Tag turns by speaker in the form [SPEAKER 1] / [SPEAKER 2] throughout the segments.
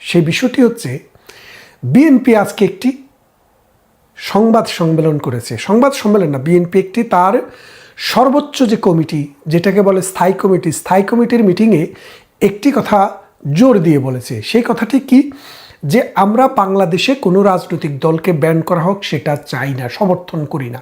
[SPEAKER 1] সেই বিষয়টি হচ্ছে, বিএনপি আজকে একটি সংবাদ সম্মেলন করেছে। সংবাদ সম্মেলন না, বিএনপি একটি তার সর্বোচ্চ যে কমিটি, যেটাকে বলে স্থায়ী কমিটি, স্থায়ী কমিটির মিটিংয়ে একটি কথা জোর দিয়ে বলেছে। সেই কথাটি কি? যে আমরা বাংলাদেশে কোনো রাজনৈতিক দলকে ব্যান করা হোক, সেটা চাই না, সমর্থন করি না।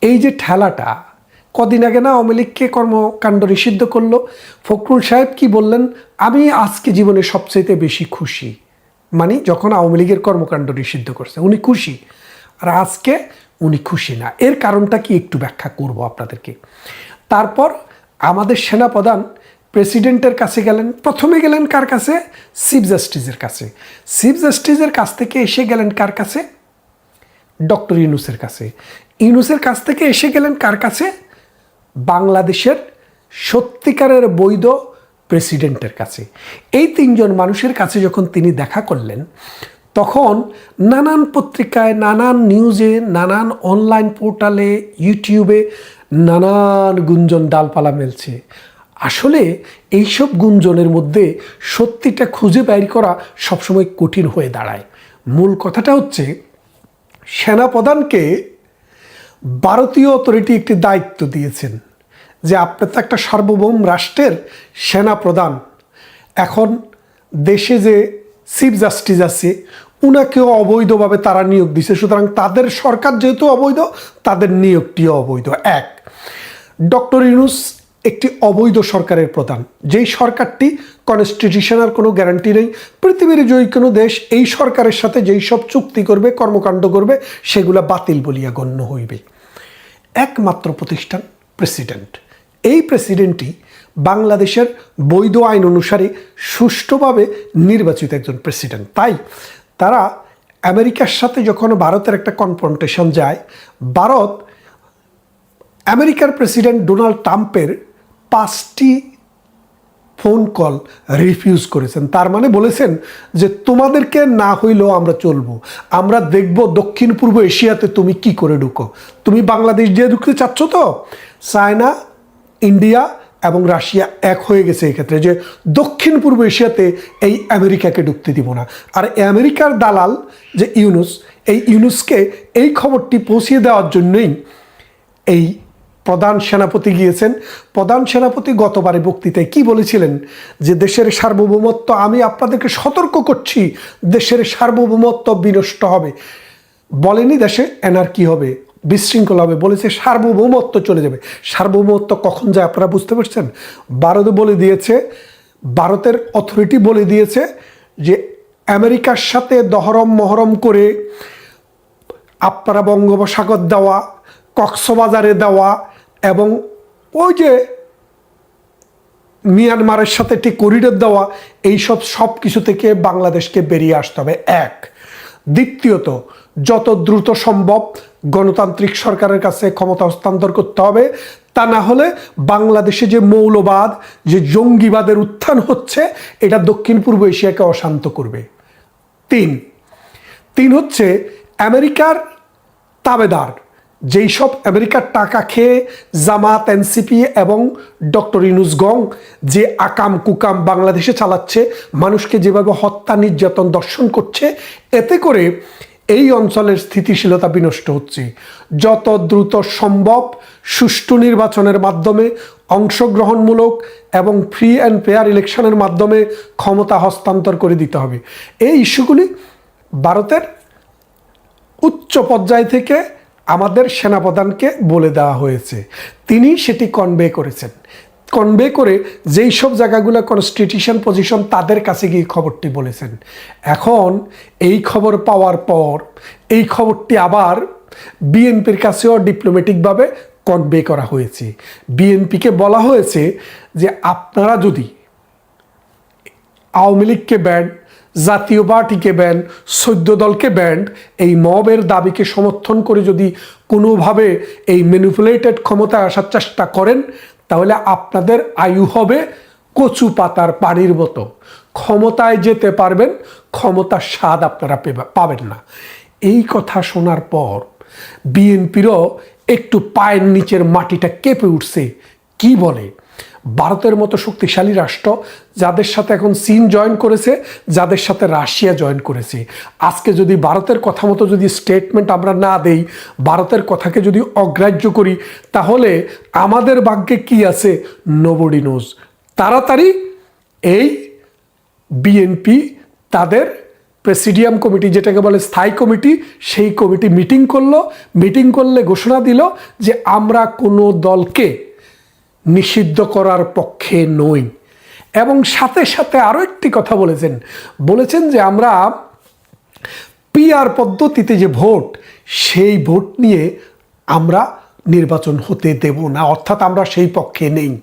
[SPEAKER 1] এই যে ঠেলাটা কদিন আগে না আওয়ামী লীগকে কর্মকাণ্ড নিষিদ্ধ করল। ফখরুল সাহেব কি বললেন? আমি আজকে জীবনে সবচেয়ে বেশি খুশি। মানে যখন আওয়ামী লীগের কর্মকাণ্ড নিষিদ্ধ করছে, উনি খুশি। আর আজকে উনি খুশি না। এর কারণটা কি একটু ব্যাখ্যা করব আপনাদেরকে। তারপর আমাদের সেনাপ্রধান প্রেসিডেন্টের কাছে গেলেন। প্রথমে গেলেন কার কাছে? চিফ জাস্টিসের কাছে। চিফ জাস্টিসের কাছ থেকে এসে গেলেন কার কাছে? ডক্টর ইউনুসের কাছে। ইউনুসের কাছ থেকে এসে গেলেন কার কাছে? বাংলাদেশের সত্যিকারের বৈধ প্রেসিডেন্টের কাছে। এই তিনজন মানুষের কাছে যখন তিনি দেখা করলেন, তখন নানান পত্রিকায়, নানান নিউজে, নানান অনলাইন পোর্টালে, ইউটিউবে নানান গুঞ্জন ডালপালা মেলছে। আসলে এইসব গুঞ্জনের মধ্যে সত্যিটা খুঁজে বের করা সবসময় কঠিন হয়ে দাঁড়ায়। মূল কথাটা হচ্ছে, সেনাপ্রধানকে ভারতীয় অথরিটি একটি দায়িত্ব দিয়েছেন যে আপনি তো একটা সার্বভৌম রাষ্ট্রের সেনা প্রধান এখন দেশে যে চিফ জাস্টিস আছে, উনাকেও অবৈধভাবে তারা নিয়োগ দিছে। সুতরাং তাদের সরকার যেহেতু অবৈধ, তাদের নিয়োগটিও অবৈধ। এক, ডক্টর ইউনুস একটি অবৈধ সরকারের প্রধান। যেই সরকারটি কনস্টিটিউশনাল কোনো গ্যারান্টি নেই। পৃথিবীর যে কোনো দেশ এই সরকারের সাথে যেই সব চুক্তি করবে, কর্মকাণ্ড করবে, সেগুলা বাতিল বলিয়া গণ্য হইবে। একমাত্র প্রতিষ্ঠান প্রেসিডেন্ট এই প্রেসিডেন্টই বাংলাদেশের বৈধ আইন অনুসারে সুষ্ঠুভাবে নির্বাচিত একজন প্রেসিডেন্ট তাই তারা আমেরিকার সাথে যখন ভারতের একটা কনফ্রন্টেশন যায়, ভারত আমেরিকার প্রেসিডেন্ট ডোনাল্ড ট্রাম্পের পাঁচটি ফোন কল রিফিউজ করেছেন। তার মানে বলেছেন যে তোমাদেরকে না হইলেও আমরা চলবো। আমরা দেখব দক্ষিণ পূর্ব এশিয়াতে তুমি কি করে ঢুকো। তুমি বাংলাদেশ দিয়ে ঢুকতে চাচ্ছ তো? চায়না, ইন্ডিয়া এবং রাশিয়া এক হয়ে গেছে এক্ষেত্রে যে দক্ষিণ পূর্ব এশিয়াতে এই আমেরিকাকে ঢুকতে দিব না। আর আমেরিকার দালাল যে ইউনুস, এই ইউনুসকে এই খবরটি পৌঁছিয়ে দেওয়ার জন্যই এই প্রধান সেনাপতি গিয়েছেন। প্রধান সেনাপতি গতবারে বক্তৃতায় কি বলেছিলেন? যে দেশের সার্বভৌমত্ব, আমি আপনাদেরকে সতর্ক করছি, দেশের সার্বভৌমত্ব বিনষ্ট হবে। বলেনি দেশে এনার কি হবে, বিশৃঙ্খল হবে, বলেছে সার্বভৌমত্ব চলে যাবে। সার্বভৌমত্ব কখন যায় আপনারা বুঝতে পারছেন? ভারত বলে দিয়েছে, ভারতের অথরিটি বলে দিয়েছে যে আমেরিকার সাথে দহরম মহরম করে আপনারা বঙ্গোপসাগর দেওয়া, কক্সবাজারে দেওয়া এবং ওই যে মিয়ানমারের সাথে একটি করিডোর দেওয়া, এইসব সব কিছু থেকে বাংলাদেশকে বেরিয়ে আসতে হবে, এক। দ্বিতীয়ত, যত দ্রুত সম্ভব গণতান্ত্রিক সরকারের কাছে ক্ষমতা হস্তান্তর করতে হবে, তা না হলে বাংলাদেশে যে মৌলবাদ, যে জঙ্গিবাদের উত্থান হচ্ছে, এটা দক্ষিণ পূর্ব এশিয়াকে অশান্ত করবে। তিন। তিন হচ্ছে, আমেরিকার তাবেদার। যেই সব আমেরিকার টাকা খেয়ে জামাত, এনসিপি এবং ডক্টর ইনুস গং যে আকাম কুকাম বাংলাদেশে চালাচ্ছে, মানুষকে যেভাবে হত্যা, নির্যাতন, দর্শন করছে, এতে করে এই অঞ্চলের স্থিতিশীলতা বিনষ্ট হচ্ছে। যত দ্রুত সম্ভব সুষ্ঠু নির্বাচনের মাধ্যমে অংশগ্রহণমূলক এবং ফ্রি অ্যান্ড ফেয়ার ইলেকশনের মাধ্যমে ক্ষমতা হস্তান্তর করে দিতে হবে। এই ইস্যুগুলি ভারতের উচ্চ পর্যায় থেকে আমাদের সেনাপ্রধানকে বলে দেওয়া হয়েছে। তিনি সেটি কনভে করেছেন। কনভে করে যেই সব জায়গাগুলো কনস্টিটিউশন পজিশন তাদের কাছে গিয়ে খবরটি বলেছেন। এখন এই খবর পাওয়ার পর এই খবরটি আবার বিএনপির কাছেও ডিপ্লোম্যাটিকভাবে কনভে করা হয়েছে। বিএনপিকে বলা হয়েছে যে আপনারা যদি আওয়ামী লীগকে ব্যান্ড জাতীয় পার্টিকে ব্যান সৈদ্য দলকে ব্যান্ড এই মবের দাবিকে সমর্থন করে যদি কোনোভাবে এই ম্যানিপুলেটেড ক্ষমতায় আসার চেষ্টা করেন, তাহলে আপনাদের আয়ু হবে কচু পাতার পানির মতো। ক্ষমতায় যেতে পারবেন, ক্ষমতার স্বাদ আপনারা পাবেন না। এই কথা শোনার পর বিএনপিরও একটু পায়ের নিচের মাটিটা কেঁপে উঠছে। কি বলে? ভারতের মতো শক্তিশালী রাষ্ট্র যাদের সাথে এখন চীন জয়েন করেছে, যাদের সাথে রাশিয়া জয়েন করেছে। আজকে যদি ভারতের কথা মতো যদি স্টেটমেন্ট আমরা না দেই, ভারতের কথাকে যদি অগ্রাহ্য করি, তাহলে আমাদের ভাগ্যে কি আছে? নোবডি নোজ তাড়াতাড়ি এই বিএনপি তাদের প্রেসিডিয়াম কমিটি যেটাকে বলে স্থায়ী কমিটি সেই কমিটি মিটিং করল। মিটিং করলে ঘোষণা দিল যে আমরা কোনো দলকে নিষিদ্ধ করার পক্ষে নই। এবং সাথে সাথে আরও একটি কথা বলেছেন। বলেছেন যে আমরা পিআর পদ্ধতিতে যে ভোট, সেই ভোট নিয়ে আমরা নির্বাচন হতে দেব না, অর্থাৎ আমরা সেই পক্ষে নেই।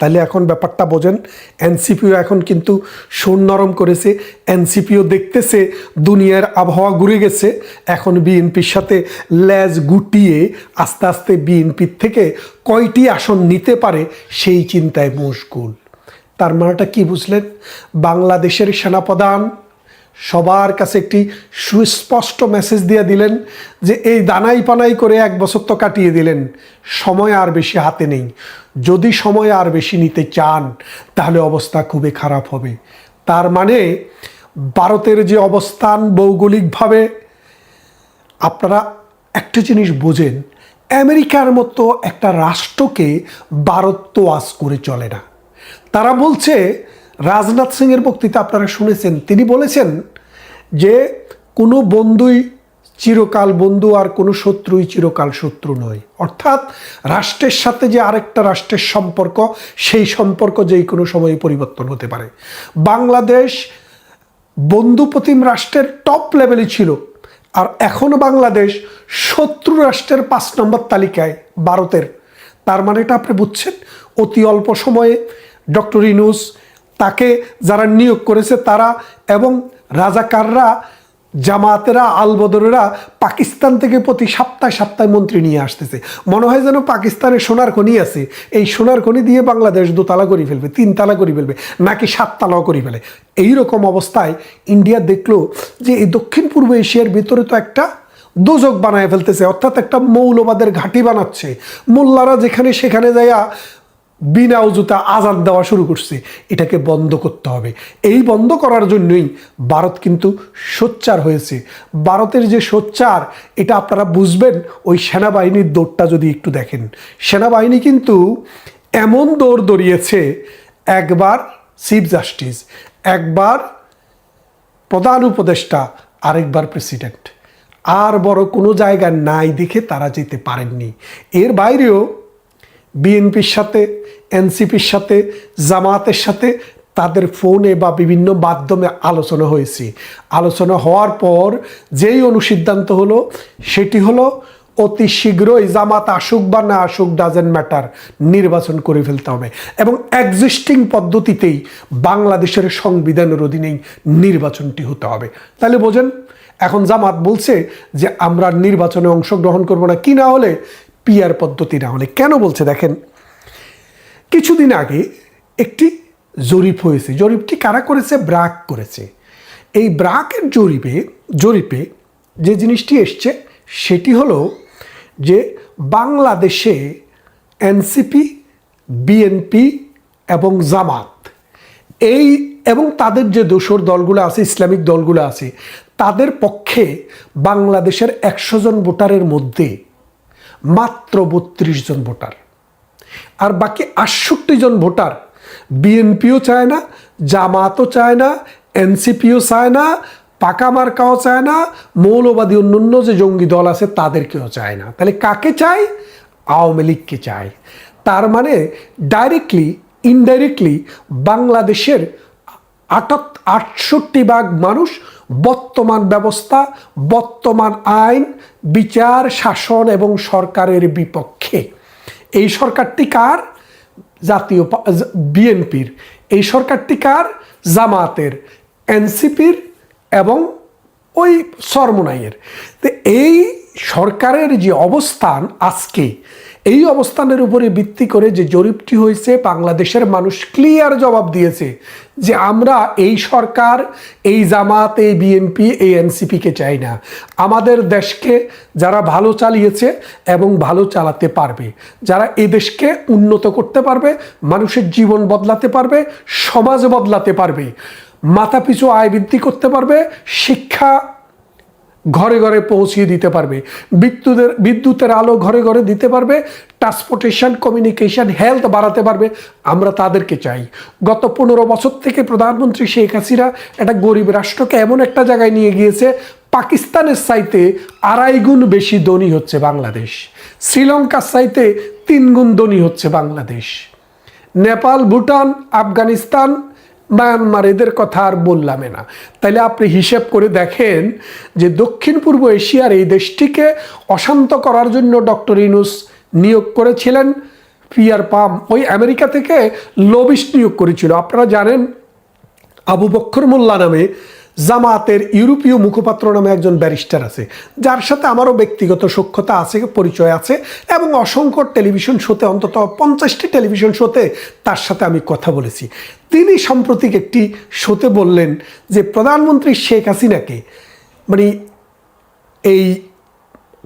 [SPEAKER 1] তাহলে এখন ব্যাপারটা বোঝেন, এনসিপিও এখন কিন্তু সোন নরম করেছে, এনসিপিও দেখতেছে দুনিয়ার আবহাওয়া ঘুরে গেছে। এখন বিএনপির সাথে ল্যাজ গুটিয়ে আস্তে আস্তে বিএনপির থেকে কয়টি আসন নিতে পারে সেই চিন্তায় মশগুল। তার মানেটা কি বুঝলেন? বাংলাদেশের সেনাপ্রধান সবার কাছে একটি সুস্পষ্ট মেসেজ দিয়ে দিলেন যে এই দানাই পানাই করে এক বছর তো কাটিয়ে দিলেন। সময় আর বেশি হাতে নেই। যদি সময় আর বেশি নিতে চান, তাহলে অবস্থা খুবই খারাপ হবে। তার মানে ভারতের যে অবস্থান ভৌগোলিকভাবে, আপনারা একটা জিনিস বোঝেন, আমেরিকার মতো একটা রাষ্ট্রকে ভারত তো আজ করে চলে না। তারা বলছে রাজনাথ সিংয়ের বক্তৃতা আপনারা শুনেছেন। তিনি বলেছেন যে, কোনো বন্ধুই চিরকাল বন্ধু আর কোনো শত্রুই চিরকাল শত্রু নয়। অর্থাৎ রাষ্ট্রের সাথে যে আরেকটা রাষ্ট্রের সম্পর্ক, সেই সম্পর্ক যেই কোনো সময় পরিবর্তন হতে পারে। বাংলাদেশ বন্ধুপ্রতিম রাষ্ট্রের টপ লেভেলে ছিল। আর এখনও বাংলাদেশ শত্রু রাষ্ট্রের পাঁচ নম্বর তালিকায় ভারতের। তার মানে এটা আপনি বুঝছেন? অতি অল্প সময়ে ডক্টর ইনুস তাকে যারা নিয়োগ করেছে তারা এবং রাজাকাররা, জামাতেরা, আলবদরেরা পাকিস্তান থেকে প্রতি সপ্তাহে সপ্তাহে মন্ত্রী নিয়ে আসতেছে। মনে হয় যেন পাকিস্তানের সোনার খনি আছে। এই সোনার খনি দিয়ে বাংলাদেশ দোতলা করে ফেলবে, তিনতলা করে ফেলবে, নাকি সাততলাও করে ফেলে। এই রকম অবস্থায় ইন্ডিয়া দেখল যে এই দক্ষিণ পূর্ব এশিয়ার ভিতরে তো একটা দোজক বানায় ফেলতেছে, অর্থাৎ একটা মৌলবাদের ঘাঁটি বানাচ্ছে। মোল্লারা যেখানে সেখানে যাইয়া বিনা উজুতা আজাদ দেওয়া শুরু করছে। এটাকে বন্ধ করতে হবে। এই বন্ধ করার জন্যই ভারত কিন্তু সোচ্চার হয়েছে। ভারতের যে সোচ্চার, এটা আপনারা বুঝবেন, ওই সেনাবাহিনীর দৌড়টা যদি একটু দেখেন। সেনাবাহিনী কিন্তু এমন দৌড় দৌড়িয়েছে, একবার চিফ জাস্টিস, একবার প্রধান উপদেষ্টা, আরেকবার প্রেসিডেন্ট। আর বড় কোনো জায়গা নাই দেখে তারা যেতে পারেননি। এর বাইরেও বিএনপির সাথে, এনসিপির সাথে জামাতের সাথে তাদের ফোনে বা বিভিন্ন মাধ্যমে আলোচনা হয়েছে। আলোচনা হওয়ার পর যেই অনুসিদ্ধান্ত হলো, সেটি হলো অতি শীঘ্রই জামাত আসুক বা না আসুক ডাজেন্ট ম্যাটার নির্বাচন করে ফেলতে হবে। এবং এক্সিস্টিং পদ্ধতিতেই বাংলাদেশের সংবিধানের অধীনেই নির্বাচনটি হতে হবে। তাহলে বোঝেন, এখন জামাত বলছে যে আমরা নির্বাচনে অংশগ্রহণ করব না। কি না হলে পিয়ার পদ্ধতি না হলে। কেন বলছে দেখেন, কিছুদিন আগে একটি জরিপ হয়েছে। জরিপটি কারা করেছে? ব্রাক করেছে। এই ব্রাকের জরিপে জরিপে যে জিনিসটি এসছে, সেটি হলো যে বাংলাদেশে এনসিপি, বিএনপি এবং জামাত এই এবং তাদের যে দোসর দলগুলো আছে, ইসলামিক দলগুলো আছে, তাদের পক্ষে বাংলাদেশের একশো জন ভোটারের মধ্যে মাত্র বত্রিশ জন ভোটার। আর বাকি আটষট্টি জন ভোটার বিএনপিও চায় না, জামাতও চায় না, এনসিপিও চায় না, পাকা মার্কাও চায় না, মৌলবাদী অন্যান্য যে জঙ্গি দল আছে তাদেরকেও চায় না। তাহলে কাকে চায়? আওয়ামী লীগকে চায়। তার মানে ডাইরেক্টলি ইনডাইরেক্টলি বাংলাদেশের আটাত আটষট্টি ভাগ মানুষ বর্তমান ব্যবস্থা, বর্তমান আইন, বিচার, শাসন এবং সরকারের বিপক্ষে। এই সরকারটি কার? জাতীয় বিএনপির। এই সরকারটি কার? জামাতের, এনসিপির এবং ওই সরমোনাইয়ের। তো এই সরকারের যে অবস্থান আজকে এই অবস্থানের উপরে ভিত্তি করে যে জরিপটি হয়েছে, বাংলাদেশের মানুষ ক্লিয়ার জবাব দিয়েছে যে আমরা এই সরকার, এই জামাত, এই বিএনপি এই এনসিপিকে চাই না। আমাদের দেশকে যারা ভালো চালিয়েছে এবং ভালো চালাতে পারবে, যারা এই দেশকে উন্নত করতে পারবে, মানুষের জীবন বদলাতে পারবে, সমাজ বদলাতে পারবে মাথা পিছু আয় বৃদ্ধি করতে পারবে, শিক্ষা ঘরে ঘরে পৌঁছিয়ে দিতে পারবে। বিদ্যুতের বিদ্যুতের আলো ঘরে ঘরে দিতে পারবে ট্রান্সপোর্টেশন কমিউনিকেশন হেলথ বাড়াতে পারবে। আমরা তাদেরকে চাই। গত পনেরো বছর থেকে প্রধানমন্ত্রী শেখ হাসিনা একটা গরিব রাষ্ট্রকে এমন একটা জায়গায় নিয়ে গিয়েছে, পাকিস্তানের সাইতে আড়াই গুণ বেশি ধনী হচ্ছে বাংলাদেশ। শ্রীলঙ্কার সাইতে তিন গুণ ধনী হচ্ছে বাংলাদেশ। নেপাল, ভুটান, আফগানিস্তান মায়ানমার এদের কথা আর বললামে না। তাইলে আপনি হিসেব করে দেখেন যে দক্ষিণ পূর্ব এশিয়ার এই দেশটিকে অশান্ত করার জন্য ডক্টর ইনুস নিয়োগ করেছিলেন। পিয়ার পাম ওই আমেরিকা থেকে লবিস্ট নিয়োগ করেছিল। আপনারা জানেন আবু বক্ষর মোল্লা নামে জামাতের ইউরোপীয় মুখপাত্র নামে একজন ব্যারিস্টার আছে, যার সাথে আমারও ব্যক্তিগত সক্ষতা আছে, পরিচয় আছে, এবং অসংখ্য টেলিভিশন শোতে, অন্তত পঞ্চাশটি টেলিভিশন শোতে তার সাথে আমি কথা বলেছি। তিনি সাম্প্রতিক একটি শোতে বললেন যে, প্রধানমন্ত্রী শেখ হাসিনাকে মানে এই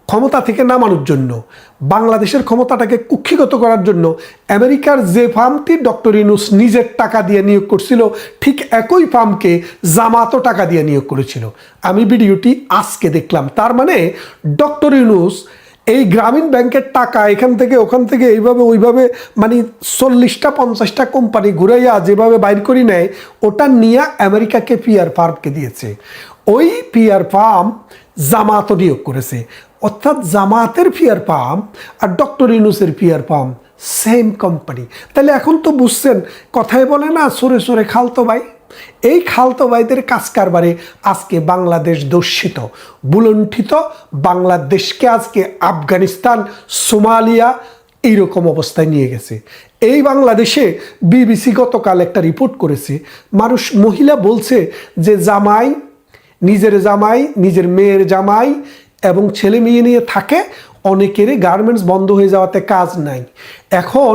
[SPEAKER 1] ক্ষমতা থেকে নামানোর জন্য, বাংলাদেশের ক্ষমতাটাকে কুক্ষিগত করার জন্য আমেরিকার যে ফার্মটি ডক্টর ইনুস নিজের টাকা দিয়ে নিয়োগ করছিল, ঠিক একই ফার্মকে জামাতও টাকা দিয়ে নিয়োগ করেছিল। আমি ভিডিওটি আজকে দেখলাম। তার মানে ডক্টর ইনুস এই গ্রামীণ ব্যাংকের টাকা এখান থেকে, ওখান থেকে এইভাবে, ওইভাবে মানে চল্লিশটা, পঞ্চাশটা কোম্পানি ঘুরাইয়া যেভাবে বাইর করি নেয়, ওটা নিয়ে আমেরিকাকে পিয়ার ফার্মকে দিয়েছে। ওই পিয়ার ফার্ম জামাতও নিয়োগ করেছে। অর্থাৎ জামাতের পিয়ার পাম্প আর ডক্টর ইনুসের পিয়ার পাম্প সেম কোম্পানি তাহলে এখন তো বুঝছেন, কথায় বলে না, সরে সরে খালতো ভাই। এই খালতো ভাইদের কাজ কারবারে আজকে বাংলাদেশ দর্শিত বুলণ্ঠিত বাংলাদেশকে আজকে আফগানিস্তান, সোমালিয়া এইরকম অবস্থায় নিয়ে গেছে। এই বাংলাদেশে বিবিসি গতকাল একটা রিপোর্ট করেছে। মানুষ, মহিলা বলছে যে, জামাই, নিজের জামাই, নিজের মেয়ের জামাই এবং ছেলে মেয়ে নিয়ে থাকে, অনেকেরই গার্মেন্টস বন্ধ হয়ে যাওয়াতে কাজ নাই। এখন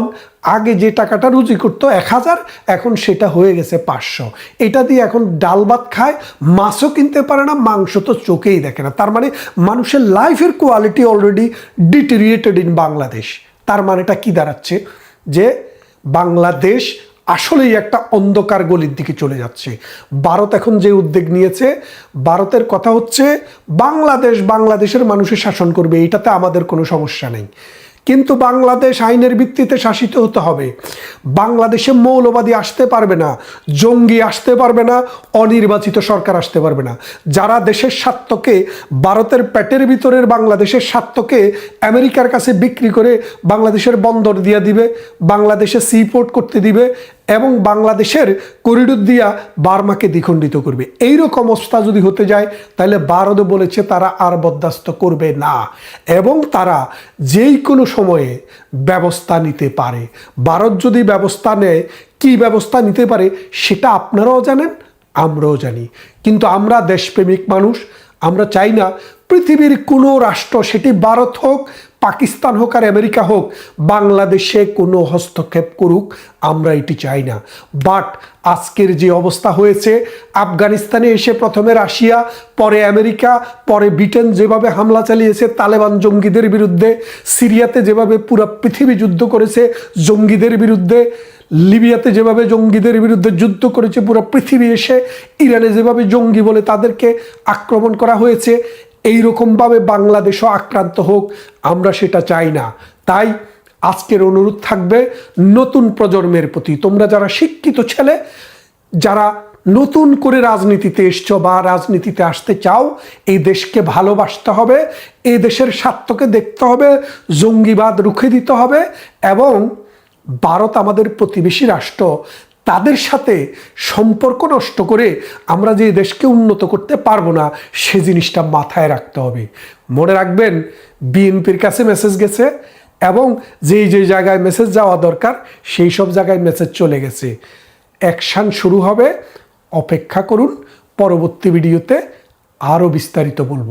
[SPEAKER 1] আগে যে টাকাটা রুজি করতো এক হাজার, এখন সেটা হয়ে গেছে পাঁচশো। এটা দিয়ে এখন ডাল ভাত খায়, মাছও কিনতে পারে না, মাংস তো চোখেই দেখে না। তার মানে মানুষের লাইফের quality already deteriorated in Bangladesh তার মানেটা কি দাঁড়াচ্ছে? যে বাংলাদেশ আসলেই একটা অন্ধকার গলির দিকে চলে যাচ্ছে। ভারত এখন যে উদ্যোগ নিয়েছে, ভারতের কথা হচ্ছে বাংলাদেশ বাংলাদেশের মানুষের শাসন করবে, এটাতে আমাদের কোনো সমস্যা নেই। কিন্তু বাংলাদেশ আইনের ভিত্তিতে শাসিত হতে হবে। বাংলাদেশে মৌলবাদী আসতে পারবে না, জঙ্গি আসতে পারবে না, অনির্বাচিত সরকার আসতে পারবে না। যারা দেশের স্বার্থকে, ভারতের পেটের ভিতরের বাংলাদেশের স্বার্থকে আমেরিকার কাছে বিক্রি করে বাংলাদেশের বন্দর দিয়ে দিবে, বাংলাদেশে সিপোর্ট করতে দিবে এবং বাংলাদেশের করিডোর দিয়া বার্মাকে দ্বিখণ্ডিত করবে। এইরকম অবস্থা যদি হতে যায়, তাহলে ভারত বলেছে তারা আর বরদাস্ত করবে না। এবং তারা যেই কোনো সময়ে ব্যবস্থা নিতে পারে। ভারত যদি ব্যবস্থা নেয়, কি ব্যবস্থা নিতে পারে সেটা আপনারাও জানেন, আমরাও জানি। কিন্তু আমরা দেশপ্রেমিক মানুষ, আমরা চাই না পৃথিবীর কোনো রাষ্ট্র, সেটি ভারত হোক পাকিস্তান হোক আর আমেরিকা হোক, বাংলাদেশে কোনো হস্তক্ষেপ করুক, আমরা এটি চাই না। বাট আজকের যে অবস্থা হয়েছে, আফগানিস্তানে এসে প্রথমে রাশিয়া, পরে আমেরিকা, পরে ব্রিটেন যেভাবে হামলা চালিয়েছে তালেবান জঙ্গিদের বিরুদ্ধে, সিরিয়াতে যেভাবে পুরো পৃথিবী যুদ্ধ করেছে জঙ্গিদের বিরুদ্ধে, লিবিয়াতে যেভাবে জঙ্গিদের বিরুদ্ধে যুদ্ধ করেছে পুরো পৃথিবী এসে, ইরানে যেভাবে জঙ্গি বলে তাদেরকে আক্রমণ করা হয়েছে এই রকমভাবে বাংলাদেশও আক্রান্ত হোক, আমরা সেটা চাই না। তাই আজকের অনুরোধ থাকবে নতুন প্রজন্মের প্রতি। তোমরা যারা শিক্ষিত ছেলে, যারা নতুন করে রাজনীতিতে এসছো বা রাজনীতিতে আসতে চাও, এই দেশকে ভালোবাসতে হবে, এই দেশের স্বার্থকে দেখতে হবে, জঙ্গিবাদ রুখে দিতে হবে এবং ভারত আমাদের প্রতিবেশী রাষ্ট্র। তাদের সাথে সম্পর্ক নষ্ট করে আমরা যে দেশকে উন্নত করতে পারব না, সে জিনিসটা মাথায় রাখতে হবে। মনে রাখবেন, বিএনপির কাছে মেসেজ গেছে এবং যেই যে জায়গায় মেসেজ যাওয়া দরকার, সেই সব জায়গায় মেসেজ চলে গেছে। অ্যাকশান শুরু হবে, অপেক্ষা করুন, পরবর্তী ভিডিওতে আরও বিস্তারিত বলব।